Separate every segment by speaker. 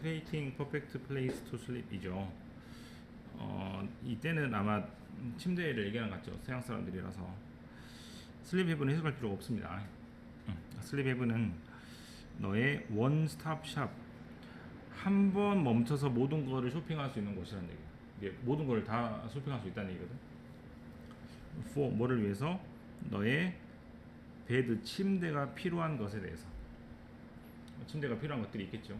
Speaker 1: creating perfect place to sleep이죠. 어, 이때는 아마 침대를 얘기하는 것 같죠. 서양 사람들이라서 슬립 헤븐은 해석할 필요가 없습니다. 음, 슬립 헤븐은 너의 원 스톱 샵 한 번 멈춰서 모든 거를 쇼핑할 수 있는 곳이라는 얘기예요. 이게 모든 걸 다 쇼핑할 수 있다는 얘기거든. for 뭐를 위해서 너의 베드 침대가 필요한 것에 대해서 침대가 필요한 것들이 있겠죠.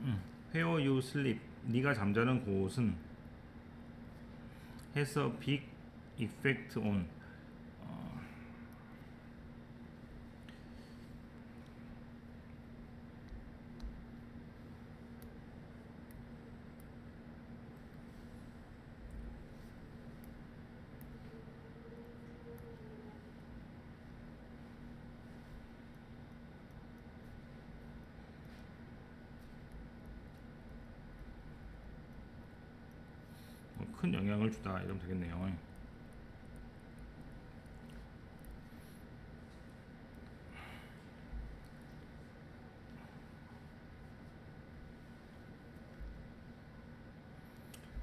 Speaker 1: 음, where you sleep 네가 잠자는 곳은 has a big effect on 어, 뭐 큰 영향을 주다 이러면 되겠네요.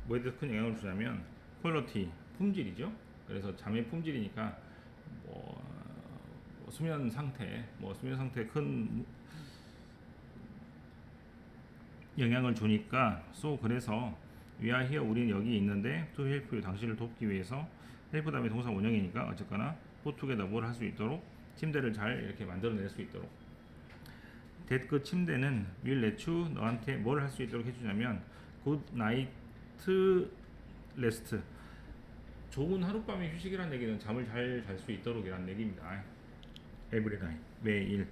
Speaker 1: 뭐에 대해서 큰 영향을 주냐면 퀄러티 품질이죠. 그래서 잠의 품질이니까 뭐, 뭐 수면 상태, 뭐 수면 상태에 큰 영향을 주니까 so 그래서 we are here 우리는 여기 있는데 to help you 당신을 돕기 위해서 help 다음에 동사 원형이니까 어쨌거나 together 뭘할 수 있도록 침대를 잘 이렇게 만들어낼 수 있도록. That 그 침대는 will let you 너한테 뭘 할 수 있도록 해주냐면 good night rest. 좋은 하룻밤의 휴식이라는 얘기는 잠을 잘 잘 수 있도록 이라는 얘기입니다. Every night 매일.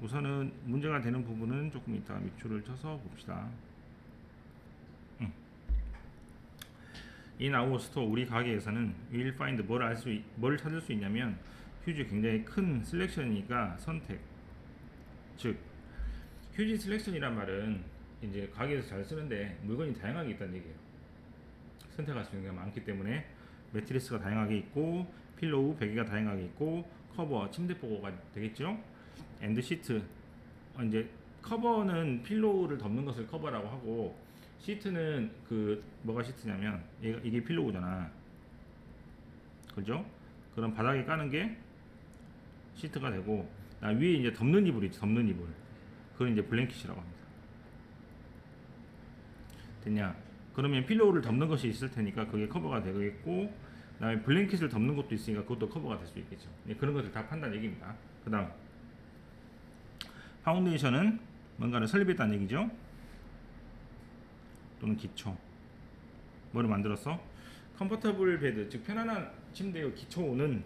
Speaker 1: 우선은 문제가 되는 부분은 조금 이따 밑줄을 쳐서 봅시다. In our store 우리 가게에서는 we'll find 뭘 알 수, 뭘 찾을 수 있냐면 휴지 굉장히 큰 셀렉션이니까 선택. 즉 휴지 셀렉션이란 말은 이제 가게에서 잘 쓰는데 물건이 다양하게 있다는 얘기예요. 선택할 수 있는 게 많기 때문에 매트리스가 다양하게 있고 필로우 베개가 다양하게 있고 커버 침대 보고가 되겠죠. 앤드 시트 어, 이제 커버는 필로우를 덮는 것을 커버라고 하고 시트는 그 뭐가 시트냐면 얘가 이게 필로우잖아. 그죠? 그럼 바닥에 까는 게 시트가 되고 나 위에 이제 덮는 이불 있지 덮는 이불. 그건 이제 블랭킷이라고 합니다. 됐냐? 그러면 필로우를 덮는 것이 있을 테니까 그게 커버가 되겠고 그 다음에 블랭킷을 덮는 것도 있으니까 그것도 커버가 될 수 있겠죠. 네, 그런 것들 다 판단 얘기입니다. 그 다음 파운데이션은 뭔가를 설립했다는 얘기죠. 또는 기초. 뭐를 만들었어? 컴포터블 베드, 즉 편안한 침대의 기초는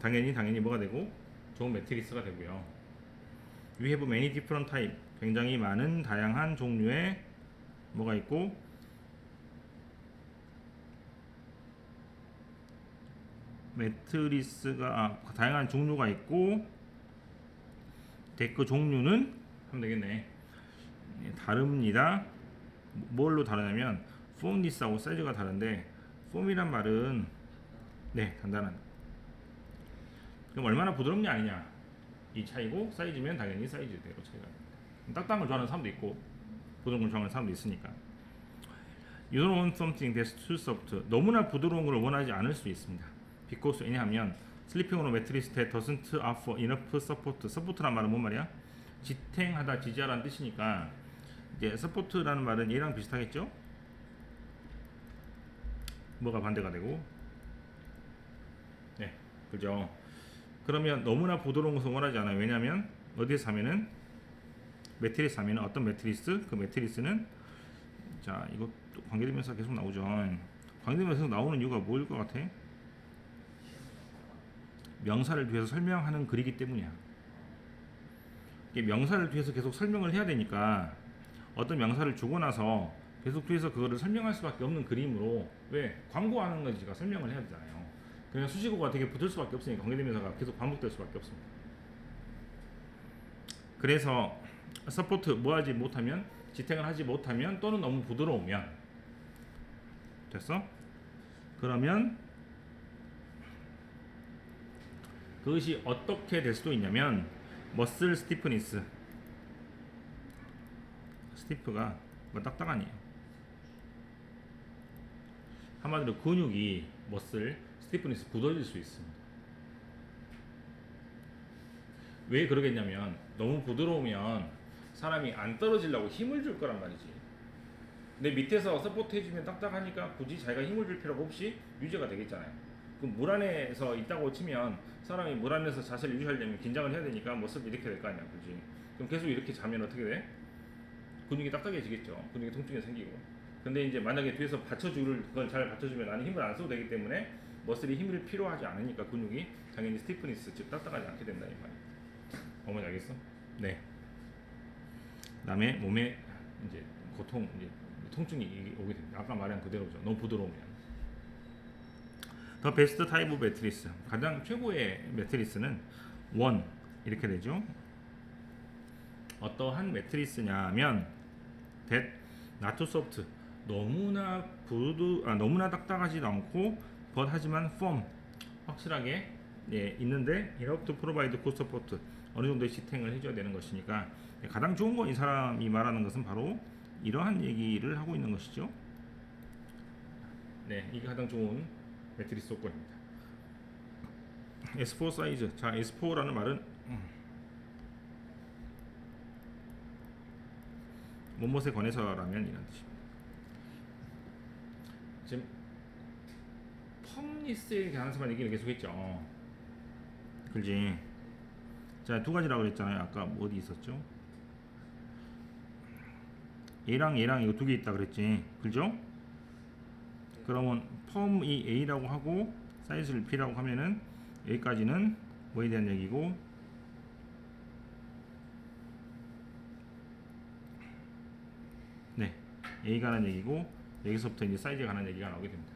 Speaker 1: 당연히 당연히 뭐가 되고 좋은 매트리스가 되고요. Have many different type. 굉장히 많은 다양한 종류의 뭐가 있고 매트리스가 아, 다양한 종류가 있고 데크 종류는 하면 되겠네. 예, 다릅니다. 뭘로 다르냐면 폼리스하고 사이즈가 다른데 폼이란 말은 네 단단한. 그럼 얼마나 부드럽냐 아니냐 이 차이고 사이즈면 당연히 사이즈대로 차이가 납니다. 딱딱한 걸 좋아하는 사람도 있고 부드러운 걸 좋아하는 사람도 있으니까. You don't want something that's too soft. 너무나 부드러운 걸 원하지 않을 수 있습니다. because 왜냐하면 슬리핑 온어 매트리스 that doesn't offer enough support. 서포트란 말은 뭔 말이야? 지탱하다 지지하라는 뜻이니까 이제 서포트라는 말은 얘랑 비슷하겠죠? 뭐가 반대가 되고 네 그죠 그러면 너무나 부드러운 것을 원하지 않아요 왜냐하면 어디에서 사면은 매트리스 사면은 어떤 매트리스 그 매트리스는 자 이거 또 관계되면서 계속 나오죠 관계되면서 나오는 이유가 뭐일 것 같아? 명사를 뒤에서 설명하는 글이기 때문이야. 명사를 뒤에서 계속 설명을 해야 되니까 어떤 명사를 주고 나서 계속 뒤에서 그거를 설명할 수밖에 없는 그림으로 왜 광고하는 거지가 설명을 해야 되잖아요. 그냥 수식어가 되게 붙을 수밖에 없으니까 관계대명사가 계속 반복될 수밖에 없습니다. 그래서 서포트 뭐 하지 못하면 지탱을 하지 못하면 또는 너무 부드러우면 됐어? 그러면 그것이 어떻게 될 수도 있냐면 머슬 스티프니스 스티프가 뭐 딱딱하니에요. 한마디로 근육이 머슬 스티프니스 굳어질 수 있습니다. 왜 그러겠냐면 너무 부드러우면 사람이 안 떨어지려고 힘을 줄 거란 말이지. 근데 밑에서 서포트 해주면 딱딱하니까 굳이 자기가 힘을 줄 필요가 없이 유지가 되겠잖아요. 그럼 물 안에서 있다고 치면 사람이 물 안에서 자세를 유지하려면 긴장을 해야 되니까 모습이 이렇게 될거 아니야, 그지? 그럼 계속 이렇게 자면 어떻게 돼? 근육이 딱딱해지겠죠. 근육이 통증이 생기고. 근데 이제 만약에 뒤에서 받쳐줄 그걸 잘 받쳐주면 나는 힘을 안 써도 되기 때문에 머슬이 힘을 필요하지 않으니까 근육이 당연히 스티프니스 즉 딱딱하지 않게 된다 이 말이야. 어머니 알겠어? 네. 그다음에 몸에 이제 고통 이제 통증이 오게 됩니다. 아까 말한 그대로죠. 너무 부드러우면. 더 베스트 타입 오브 매트리스 가장 최고의 매트리스는 원 이렇게 되죠. 어떠한 매트리스냐면 not too soft 너무나 부드 아, 너무나 딱딱하지도 않고 but 하지만 firm 확실하게 예, 있는데 provide good support 어느 정도의 지탱을 해줘야 되는 것이니까 예, 가장 좋은 건 이 사람이 말하는 것은 바로 이러한 얘기를 하고 있는 것이죠. 네, 이게 가장 좋은 매트리스 조건입니다. S4 사이즈. 자, S4라는 말은 못못에 관해서라면 이런 뜻입니다. 지금 펌리스에 관해서만 얘기를 계속했죠. 그지? 자, 두 가지라고 그랬잖아요. 아까 뭐 어디 있었죠? 얘랑 얘랑 이거 두 개 있다 그랬지. 그죠? 그러면 펌이 A라고 하고 사이즈를 B라고 하면은 여기까지는 뭐에 대한 얘기고 네 A가 하는 얘기고 여기서부터 이제 사이즈에 관한 얘기가 나오게 됩니다.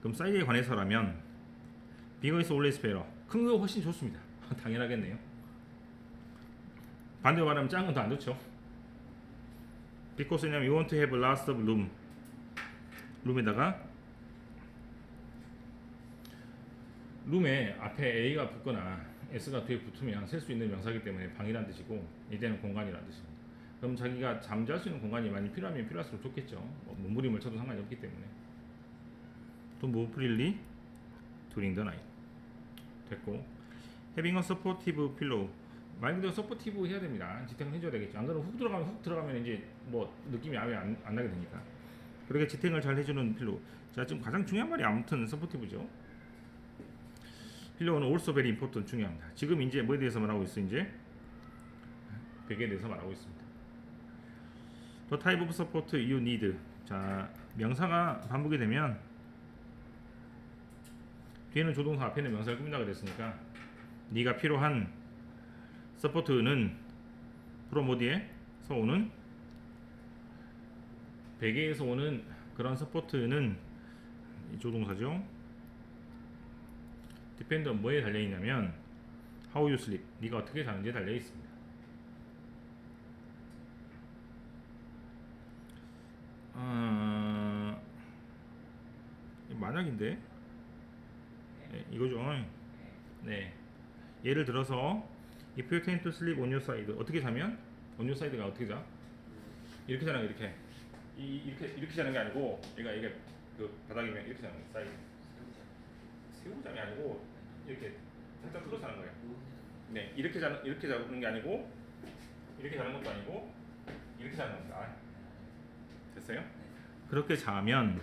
Speaker 1: 그럼 사이즈에 관해서라면 bigger is always better 큰 거 훨씬 좋습니다. 당연하겠네요. 반대로 말하면 작은 건 더 안 좋죠. because 왜냐면 you want to have lots of room 룸에다가 룸에 앞에 A가 붙거나 S가 뒤에 붙으면 셀수 있는 명사이기 때문에 방이란 뜻이고 이때는 공간이란 뜻입니다. 그럼 자기가 잠잘 수 있는 공간이 많이 필요하면 필요할수록 좋겠죠. 뭐 몸부림을 쳐도 상관이 없기 때문에. 또 move freely during the night. 됐고 having a supportive pillow 말 그대로 서포티브 해야 됩니다. 지탱을 해줘야 되겠죠. 안 그러면 훅 들어가면 훅 들어가면 이제 뭐 느낌이 아예 안, 안 나게 되니까. 그렇게 지탱을 잘 해주는 필로. 자 지금 가장 중요한 말이 아무튼 서포티브죠. 필로는 also very important 중요합니다. 지금 이제 뭐에 대해서 말하고 있어 이제 벽에 대해서 말하고 있습니다. The type of support. 자 명사가 반복이 되면 뒤에는 조동사 앞에는 명사를 꾸민다 그랬으니까 네가 필요한 서포트는 프로 모디에서 오는 베개에서 오는 그런 서포트는 이 조동사죠. 디펜드 뭐에 달려 있냐면 how you sleep 네가 어떻게 자는지에 달려 있습니다. 아, 만약인데 네, 이거죠. 네. 예를 들어서 if you tend to sleep on your side 어떻게 자면 on your side가 어떻게 자? 이렇게 자는 거 이렇게 이, 이렇게 이렇게 자는 게 아니고 얘가 이게 그 바닥이면 이렇게 자는 거예요. 사이드 게 아니고 이렇게 살짝 틀어 자는 거예요. 네 이렇게 자는 이렇게 자는 게 아니고 이렇게 자는 것도 아니고 이렇게 자는 겁니다. 됐어요? 그렇게 자면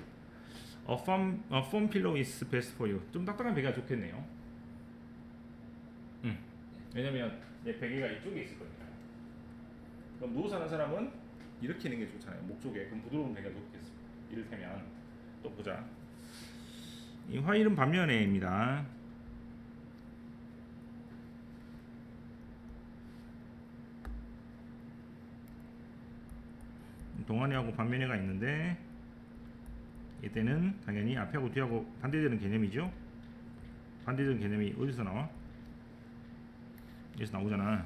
Speaker 1: a firm, a firm pillow is best for you. 좀 딱딱한 베개가 좋겠네요. 음. 왜냐면 얘 베개가 이쪽에 있을 거니까. 그럼 누워 사는 사람은 이렇게 있는 게 좋잖아요. 목 쪽에. 그럼 부드러운 베개가 좋겠습니다. 이를테면 또 보자. 이 화일은 반면에입니다. 동안이하고 반면에가 있는데 이때는 당연히 앞하고 뒤하고 반대되는 개념이죠. 반대되는 개념이 어디서 나와? 여기서 나오잖아.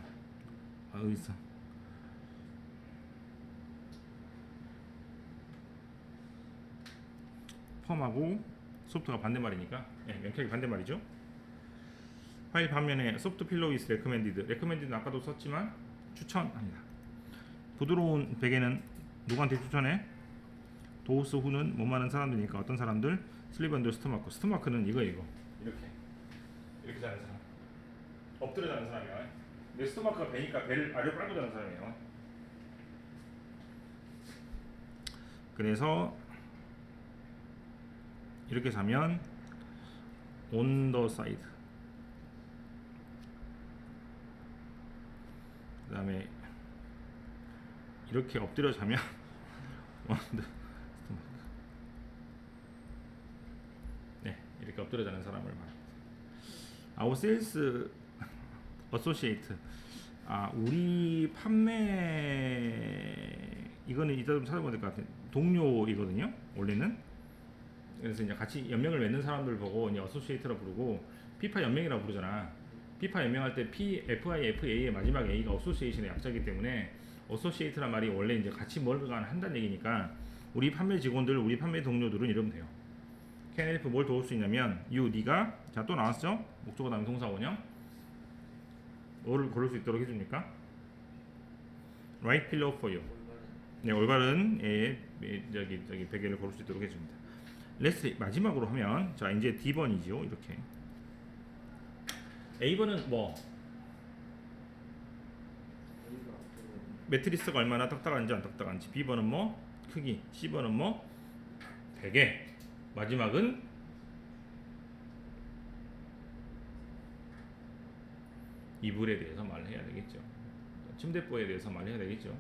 Speaker 1: 아, 어디 있어? 펌하고 소프트가 반대말이니까 예, 명쾌하게 반대말이죠. 파일 반면에 소프트 필로우 is recommended. recommended는 아까도 썼지만 추천합니다. 부드러운 베개는 누구한테 추천해? 도우스 후는 못 많은 사람들이니까 어떤 사람들? 언더 스토마크. 스토마크는 이거 이거. 이렇게 이렇게 자는 사람. 엎드려 자는 사람이야. 내 스토마크가 배니까 배를 아래로 빨고 자는 사람이에요. 그래서 이렇게 자면 on the side. 그다음에 이렇게 엎드려 자면. 네, 이렇게 엎드려 자는 사람을 말합니다. Our sales associate. 아, 우리 판매 이거는 이따 좀 찾아봐야 될 것 같아요. 동료이거든요. 원래는. 그래서 이제 같이 연명을 맺는 사람들 보고 이제 어소시에이트라 부르고 피파 연맹이라고 부르잖아. 피파 연맹할 때 P, FI, FA의 마지막 A가 어소시에이션의 약자이기 때문에 어소시에이트란 말이 원래 이제 같이 뭔가 한다는 얘기니까 우리 판매 직원들, 우리 판매 동료들은 이러면 돼요. can help 뭘 도울 수 있냐면 you, 네가 자 또 나왔죠? 목적어 다음에 동사 원형 뭐를 고를 수 있도록 해줍니까? right pillow for you. 네, 올바른 예, 예, 저기 저기 베개를 고를 수 있도록 해줍니다. 레스리 마지막으로 하면 자 이제 D번이죠 이렇게 A번은 뭐 매트리스가 얼마나 딱딱한지 안 딱딱한지 B번은 뭐 크기 C번은 뭐 베개 마지막은 이불에 대해서 말을 해야 되겠죠 침대보에 대해서 말을 해야 되겠죠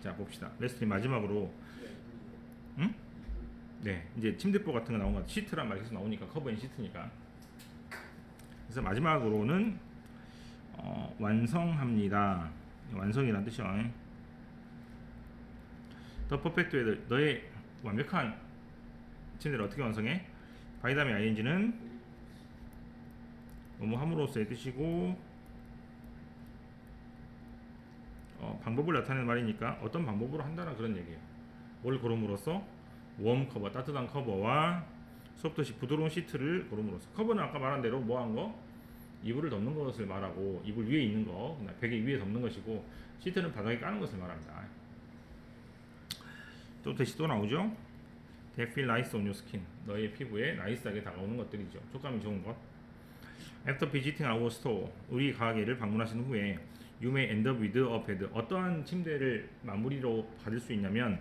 Speaker 1: 자 봅시다 레스리 마지막으로 응? 네, 이제 침대보 같은 거 나온 것 같아. 시트란 계속 나오니까 커버인 시트니까. 그래서 마지막으로는 어, 완성합니다. 완성이란 뜻이요. 더 퍼펙트 웨더 너의 완벽한 침대를 어떻게 완성해? 바이 다음에 ing는 뭐뭐 함으로써의 뜻이고 어, 방법을 나타내는 말이니까 어떤 방법으로 한다는 그런 얘기예요. 뭘 고름으로써 웜 커버, 따뜻한 커버와 소프트시 부드러운 시트를 고름으로써 커버는 아까 말한 대로 뭐 한 거? 이불을 덮는 것을 말하고 이불 위에 있는 거, 베개 위에 덮는 것이고 시트는 바닥에 까는 것을 말합니다. 또 다시 또 나오죠? They feel nice on your skin. 너의 피부에 나이스하게 다가오는 것들이죠. 촉감이 좋은 것. After visiting our store, 우리 가게를 방문하신 후에 you may end up with a bed. 어떠한 침대를 마무리로 받을 수 있냐면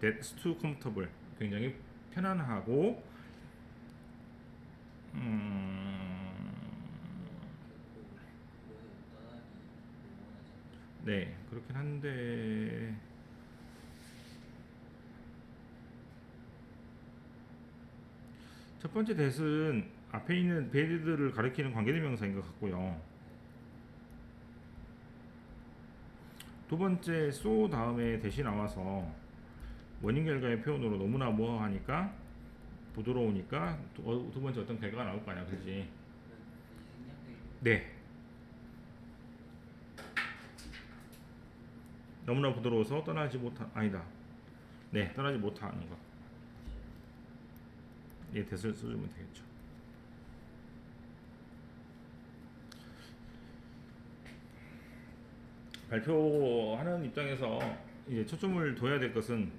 Speaker 1: that's too comfortable. 굉장히 편안하고 음, 네 그렇긴 한데 첫 번째 대은 앞에 있는 베드를 가리키는 관계대명사인 것 같고요. 두 번째 so 다음에 대시 나와서 원인 결과의 표현으로 너무나 뭐 하니까 부드러우니까 두, 어, 두 번째 어떤 결과가 나올 거 아니야, 그렇지? 네. 너무나 부드러워서 떠나지 못한 아니다. 네, 떠나지 못하는 거. 예, 대을 써주면 되겠죠. 발표하는 입장에서 이제 초점을 둬야 될 것은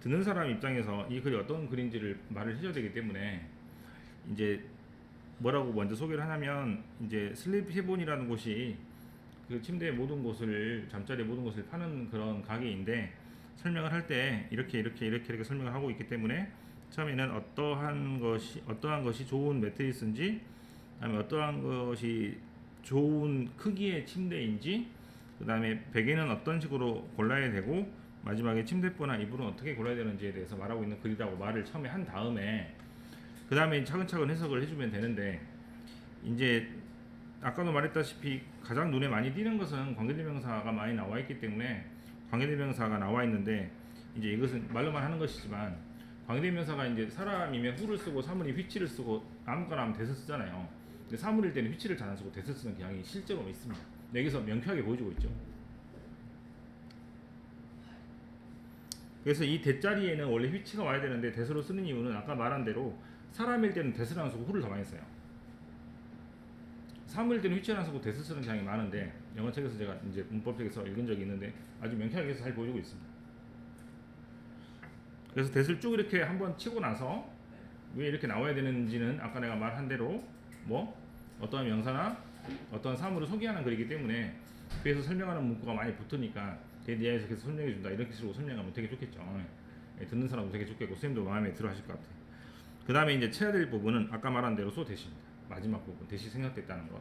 Speaker 1: 듣는 사람 입장에서 이 글이 어떤 글인지를 말을 해줘야 되기 때문에 이제 뭐라고 먼저 소개를 하냐면 이제 슬립 헤본이라는 곳이 그 침대의 모든 곳을 잠자리의 모든 것을 파는 그런 가게인데 설명을 할 때 이렇게 이렇게 이렇게 이렇게 설명을 하고 있기 때문에 처음에는 어떠한 것이 어떠한 것이 좋은 매트리스인지 그다음에 어떠한 것이 좋은 크기의 침대인지 그다음에 베개는 어떤 식으로 골라야 되고 마지막에 침대보나 이불은 어떻게 골라야 되는지에 대해서 말하고 있는 글이라고 말을 처음에 한 다음에 그 다음에 차근차근 해석을 해주면 되는데 이제 아까도 말했다시피 가장 눈에 많이 띄는 것은 관계대명사가 많이 나와 있기 때문에 관계대명사가 나와 있는데 이제 이것은 말로만 하는 것이지만 관계대명사가 이제 사람이면 후를 쓰고 사물이 휘치를 쓰고 아무거나 하면 대서 쓰잖아요. 근데 사물일 때는 휘치를 잘 안 쓰고 대서 쓰는 경향이 실제로 있습니다. 여기서 명쾌하게 보여주고 있죠. 그래서 이 대자리에는 원래 휘치가 와야 되는데 대서로 쓰는 이유는 아까 말한 대로 사람일 때는 대서를 안 쓰고 후를 더 많이 써요. 때는 위치를 안 쓰고 대스 쓰는 경향이 많은데 영어 책에서 제가 이제 문법책에서 읽은 적이 있는데 아주 명쾌하게 잘 보여주고 있습니다. 그래서 대스를 쭉 이렇게 한번 치고 나서 왜 이렇게 나와야 되는지는 아까 내가 말한 대로 뭐 어떤 명사나 어떤 사물을 소개하는 글이기 때문에 뒤에서 설명하는 문구가 많이 붙으니까 대해서 계속 설명해 준다 이렇게 식으로 설명하면 되게 좋겠죠. 예, 듣는 사람도 되게 좋겠고 선생님도 마음에 들어 하실 것 같아요. 그 다음에 이제 쳐야 될 부분은 아까 말한 대로 소 대시입니다. 마지막 부분 대시 생략됐다는 것.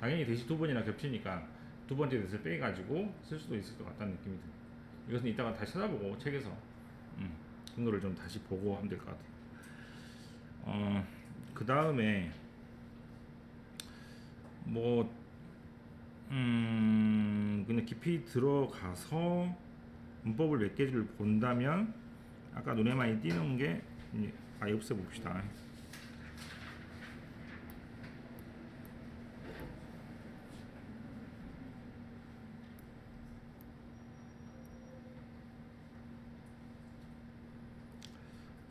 Speaker 1: 당연히 대시 두 번이나 겹치니까 두 번째 대시를 빼가지고 쓸 수도 있을 것 같다는 느낌이 듭니다. 이것은 이따가 다시 찾아보고 책에서 음, 근거를 좀 다시 보고 하면 될 것 같아요. 어, 그 다음에 뭐 음, 그냥 깊이 들어가서 문법을 몇 개를 본다면 아까 눈에 많이 띄는 게 이제 아예 없애 봅시다.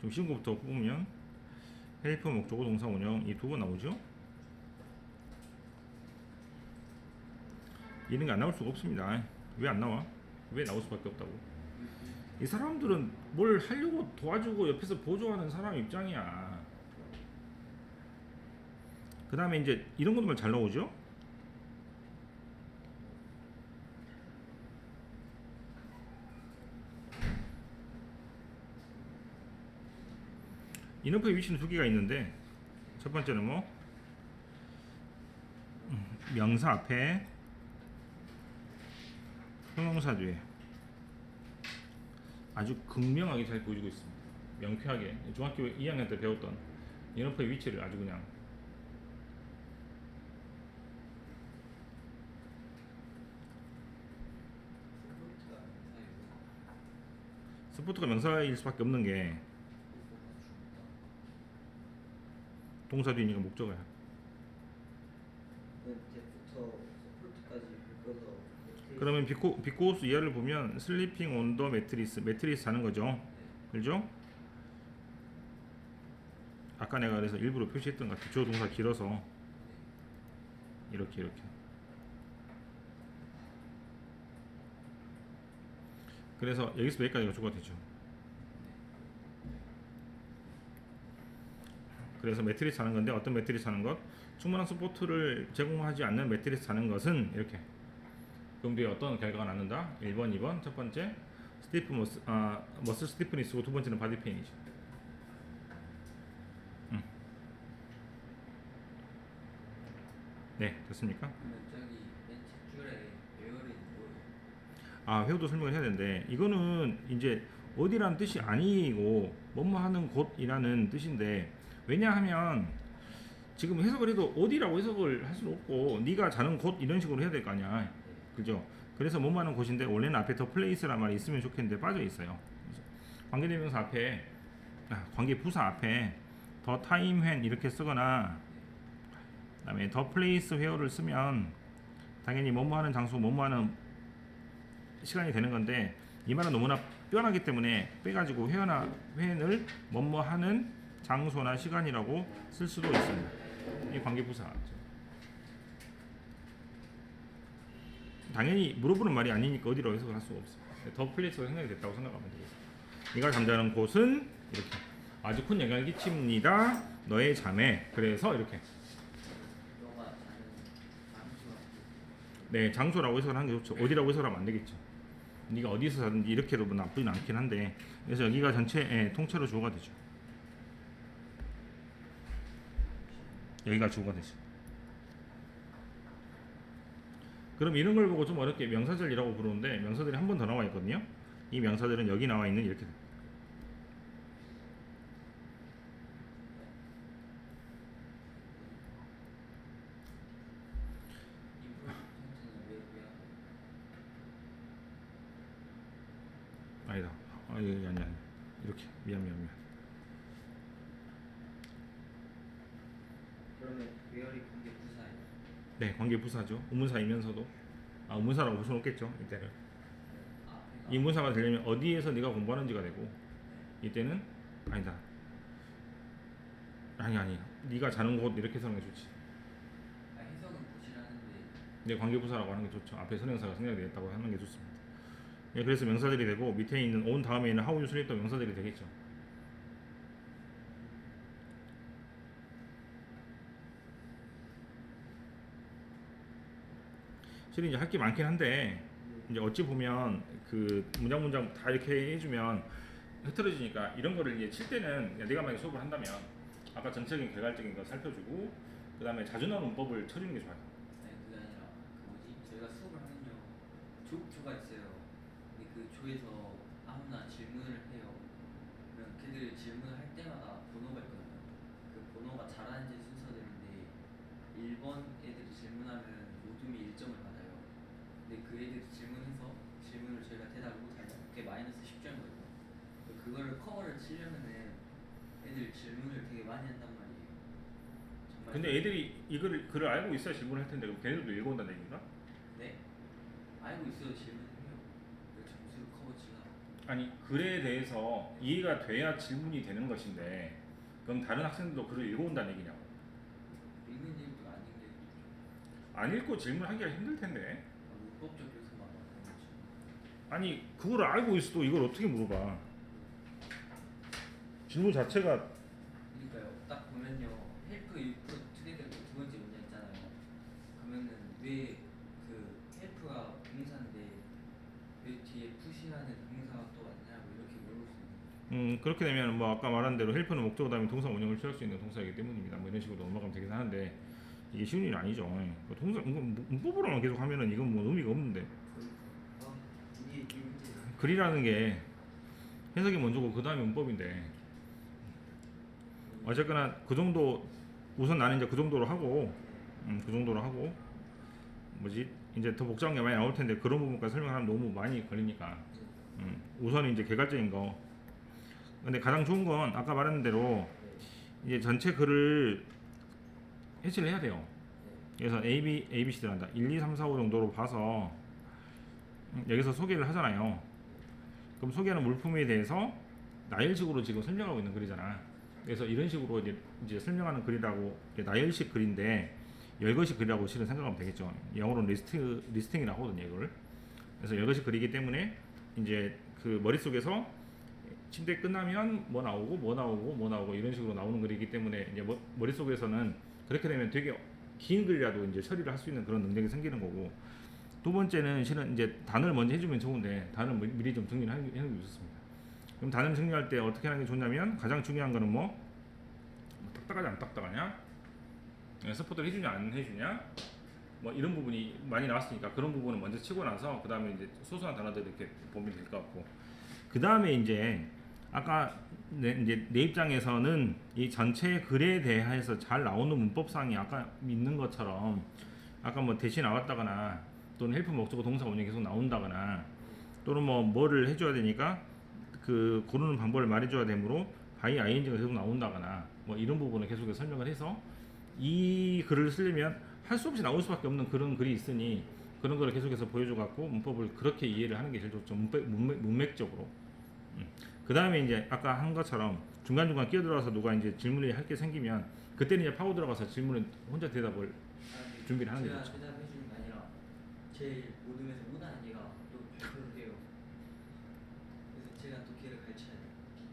Speaker 1: 좀 쉬운 것부터 뽑으면 헬프 목적어 동사 운영 이 두 번 나오죠? 이런 게 안 나올 수가 없습니다. 왜 안 나와? 왜 나올 수밖에 없다고? 이 사람들은 뭘 하려고 도와주고 옆에서 보조하는 사람 입장이야. 그 다음에 이제 이런 것만 잘 나오죠? 인어프의 위치는 두 개가 있는데 첫 번째는 뭐 음, 명사 앞에 형용사 뒤에 아주 극명하게 잘 보여주고 있습니다. 명쾌하게 중학교 2학년 때 배웠던 인어프의 위치를 아주 그냥 스포츠가 명사일 수밖에 없는 게 동사 뒤니까 목적어야.
Speaker 2: 묶어서
Speaker 1: 그러면 비코 비코스 이하를 보면 슬리핑 온 더 매트리스 매트리스 자는 거죠. 그죠? 아까 내가 그래서 일부러 표시했던 것 같아. 주어 동사 길어서 이렇게 이렇게. 그래서 여기서 여기까지가 주가 되죠. 그래서 매트리스 자는 건데 어떤 매트리스 자는 것? 충분한 서포트를 제공하지 않는 매트리스 자는 것은 이렇게 그럼 뒤에 어떤 결과가 낳는다? 1번, 2번 첫 번째 스티프 머스, 아, 머슬 스티프니스고 두 번째는 바디 페인이죠. 음. 네, 됐습니까? 아, 회우도 설명을 해야 되는데 이거는 이제 어디라는 뜻이 아니고 뭐뭐 하는 곳이라는 뜻인데 왜냐하면 지금 해석을 해도 어디라고 해석을 할 수는 없고 네가 자는 곳 이런 식으로 해야 될 거 아니야. 그죠? 그래서 뭐뭐 하는 곳인데 원래는 앞에 더 플레이스란 말이 있으면 좋겠는데 빠져 있어요. 관계대명사 앞에 아, 관계 부사 앞에 더 타임 웬 이렇게 쓰거나 그다음에 더 플레이스 웨어를 쓰면 당연히 뭐뭐 하는 장소 뭐뭐 하는 시간이 되는 건데 이 말은 너무나 뼈나기 때문에 빼가지고 회원나 회원을 뭐뭐 하는 장소나 시간이라고 쓸 수도 있습니다. 이 관계 부사. 당연히 물어보는 말이 아니니까 어디로 해석을 할 수가 없어. 더 플레이스가 생각이 됐다고 생각하면 되겠어. 네가 잠자는 곳은 이렇게 아주 큰 영향을 끼칩니다. 너의 잠에 그래서 이렇게 네 장소라고 해석을 하는 게 좋죠. 어디라고 해석을 하면 안 되겠죠. 네가 어디서 사든지 이렇게도 뭐 나쁘진 않긴 한데 그래서 여기가 전체 예, 통째로 주어가 되죠. 여기가 주어가 되죠. 그럼 이런 걸 보고 좀 어렵게 명사절이라고 부르는데 명사들이 한 번 더 나와 있거든요. 이 명사들은 여기 나와 있는 이렇게 돼요.
Speaker 2: 이프로 전체는 왜 왜야?
Speaker 1: 아니다. 아니 아니 아니. 이렇게 미안 미안 미안.
Speaker 2: 그러면 배열이 관계 부사예요.
Speaker 1: 네 관계 부사죠. 의문사이면서도 아 의문사라고 볼 수는 없겠죠. 이때는.
Speaker 2: 앞에가
Speaker 1: 이 문사가 되려면 어디에서 네가 공부하는지가 되고 이때는 아니다 아니 아니 네가 자는 곳 이렇게 해석하는 게 좋지
Speaker 2: 아,
Speaker 1: 네, 관계부사라고 하는 게 좋죠. 앞에 선행사가 생략이 되었다고 하는 게 좋습니다. 예, 그래서 명사들이 되고 밑에 있는 on 다음에 있는 또 명사들이 되겠죠. 실은 이제 할 게 많긴 한데 이제 어찌 보면 그 문장 문장 다 이렇게 해주면 흐트러지니까 이런 거를 이제 칠 때는 내가 만약 수업을 한다면 아까 전체적인 개괄적인 거 살펴주고 그 다음에 자주 나오는 문법을 쳐주는 게 좋아요.
Speaker 2: 그게 아니라 그 수업을 하면요 조조가 있어요. 근데 그 조에서 아무나 질문을 해요. 그러면 걔들 질문을 할 때마다 번호가 있거든요. 그 번호가 잘하는지 순서대로인데 1번 애들이 질문하면 모둠이 1점을 받아요 근데 그 애들이 질문해서 질문을 저희가 대답을 못하면 그게 마이너스 10점이거든요 그거를 커버를 치려면은 애들 질문을 되게 많이 한단 말이에요 정말
Speaker 1: 근데 애들이 이거를 글을 알고 있어야 질문을 할 텐데 그럼 걔네들도 읽어온다는 얘기인가?
Speaker 2: 네? 알고 있어요 질문을요. 그 점수를 커버 치나.
Speaker 1: 아니 글에 대해서 이해가 돼야 질문이 되는 것인데 그럼 다른 학생들도 글을 읽어온다는 얘기냐고
Speaker 2: 읽는 일도 아닌
Speaker 1: 게안 읽고 질문하기가 힘들 텐데
Speaker 2: 많은 거죠.
Speaker 1: 아니 그걸 알고 있어도 이걸 어떻게 물어봐 질문 자체가
Speaker 2: 그러니까요. 딱 보면요. 헬프 6% 투게더 두 번째 문제 있잖아요. 그러면은 왜 그 헬프가 동사인데 왜 뒤에 푸시라는 동사가 또 왔냐고 이렇게 물어볼 수 있는.
Speaker 1: 음 그렇게 되면 뭐 아까 말한 대로 헬프는 목적어 다음에 동사 원형을 취할 수 있는 동사이기 때문입니다 뭐 이런 식으로 넘어가면 되긴 하는데 이게 쉬운 일이 아니죠. 그 동사 이건 문법으로만 계속 하면은 이건 뭐 의미가 없는데. 글이라는 게 해석이 먼저고 그 다음에 문법인데. 어쨌거나 그 정도 우선 나는 이제 그 정도로 하고 음, 그 정도로 하고 뭐지? 이제 더 복잡한 게 많이 나올 텐데 그런 부분까지 설명하면 너무 많이 걸리니까. 음, 우선 이제 개괄적인 거. 근데 가장 좋은 건 아까 말한 대로 이제 전체 글을 해치를 해야 돼요 그래서 A, B, A, B, C들 한다 1, 2, 3, 4, 5 정도로 봐서 음, 여기서 소개를 하잖아요 그럼 소개하는 물품에 대해서 나열식으로 지금 설명하고 있는 글이잖아. 그래서 이런 식으로 이제, 이제 설명하는 글이라고 나열식 글인데 열거식 글이라고 실은 생각하면 되겠죠. 영어로는 리스트 리스팅이라고 하거든요, 이걸. 그래서 열거식 글이기 때문에 이제 그 머릿속에서 침대 끝나면 뭐 나오고 뭐 나오고 뭐 나오고 이런 식으로 나오는 글이기 때문에 이제 머, 머릿속에서는 그렇게 되면 되게 긴 글이라도 이제 처리를 할 수 있는 그런 능력이 생기는 거고. 두 번째는 실은 이제 단어를 먼저 해주면 좋은데 단어를 미- 미리 좀 정리를 하는 게 좋습니다. 그럼 단어를 정리할 때 어떻게 하는 게 좋냐면 가장 중요한 거는 뭐, 뭐 딱딱하지 안 딱딱하냐, 예, 서포트를 해주냐 안 해주냐, 뭐 이런 부분이 많이 나왔으니까 그런 부분을 먼저 치고 나서 그 다음에 이제 소소한 단어들 이렇게 보면 될 것 같고. 그 다음에 이제 아까 내, 이제 내 입장에서는 이 전체 글에 대해서 잘 나오는 문법상이 아까 있는 것처럼 아까 뭐 대신 나왔다거나 또는 헬프 목적어 동사 원형이 계속 나온다거나 또는 뭐 뭐를 해줘야 되니까 그 고르는 방법을 말해줘야 되므로 바이 ing가 계속 나온다거나 뭐 이런 부분을 계속해서 설명을 해서 이 글을 쓰려면 할 수 없이 나올 수밖에 없는 그런 글이 있으니 그런 거를 계속해서 보여줘 갖고 문법을 그렇게 이해를 하는 게 제일 좋죠. 문맥, 문맥, 문맥적으로 그 다음에 이제 아까 한 것처럼 중간중간 끼어들어서 누가 이제 질문이 할게 생기면 그때는 이제 파고 들어가서 질문을 혼자 대답을 준비를 하는 게 좋죠.
Speaker 2: 제일 모둠에서